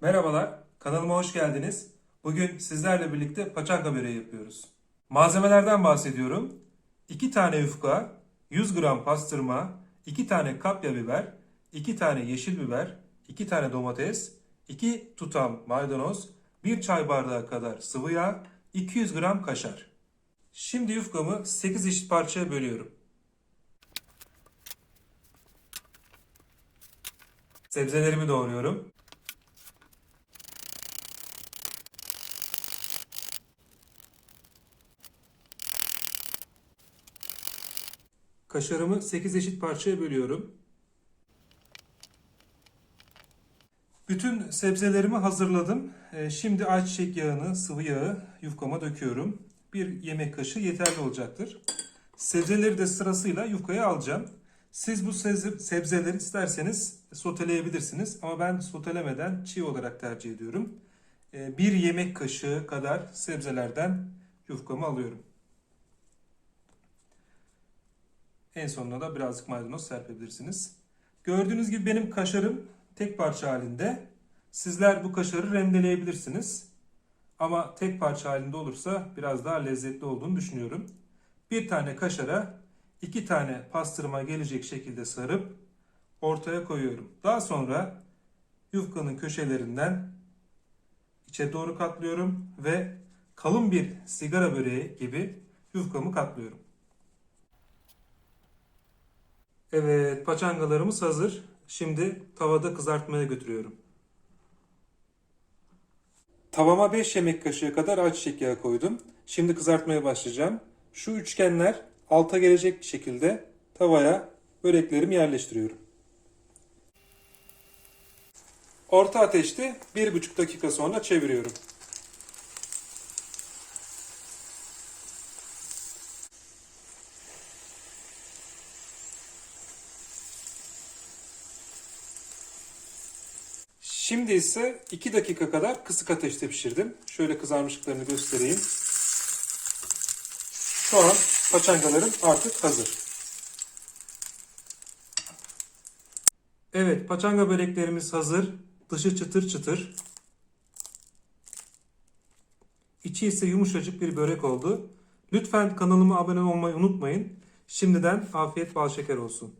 Merhabalar, kanalıma hoş geldiniz. Bugün sizlerle birlikte paçanga böreği yapıyoruz. Malzemelerden bahsediyorum. 2 tane yufka, 100 gram pastırma, 2 tane kapya biber, 2 tane yeşil biber, 2 tane domates, 2 tutam maydanoz, 1 çay bardağı kadar sıvı yağ, 200 gram kaşar. Şimdi yufkamı 8 eşit parçaya bölüyorum. Sebzelerimi doğruyorum. Kaşarımı 8 eşit parçaya bölüyorum. Bütün sebzelerimi hazırladım. Ee, Şimdi ayçiçek yağını, sıvı yağı yufkama döküyorum. Bir yemek kaşığı yeterli olacaktır. Sebzeleri de sırasıyla yufkaya alacağım. Siz bu sebze- sebzeleri isterseniz soteleyebilirsiniz ama ben sotelemeden çiğ olarak tercih ediyorum. Ee, Bir yemek kaşığı kadar sebzelerden yufkamı alıyorum. En sonuna da birazcık maydanoz serpebilirsiniz. Gördüğünüz gibi benim kaşarım tek parça halinde. Sizler bu kaşarı rendeleyebilirsiniz. Ama tek parça halinde olursa biraz daha lezzetli olduğunu düşünüyorum. Bir tane kaşara iki tane pastırma gelecek şekilde sarıp ortaya koyuyorum. Daha sonra yufkanın köşelerinden içe doğru katlıyorum ve kalın bir sigara böreği gibi yufkamı katlıyorum. Evet, paçangalarımız hazır. Şimdi tavada kızartmaya götürüyorum. Tavama 5 yemek kaşığı kadar ayçiçek yağı koydum. Şimdi kızartmaya başlayacağım. Şu üçgenler alta gelecek şekilde tavaya böreklerimi yerleştiriyorum. Orta ateşte 1,5 dakika sonra çeviriyorum. Şimdi ise 2 dakika kadar kısık ateşte pişirdim. Şöyle kızarmışlıklarını göstereyim. Şu an paçangalarım artık hazır. Evet, paçanga böreklerimiz hazır. Dışı çıtır çıtır. İçi ise yumuşacık bir börek oldu. Lütfen kanalıma abone olmayı unutmayın. Şimdiden afiyet bal şeker olsun.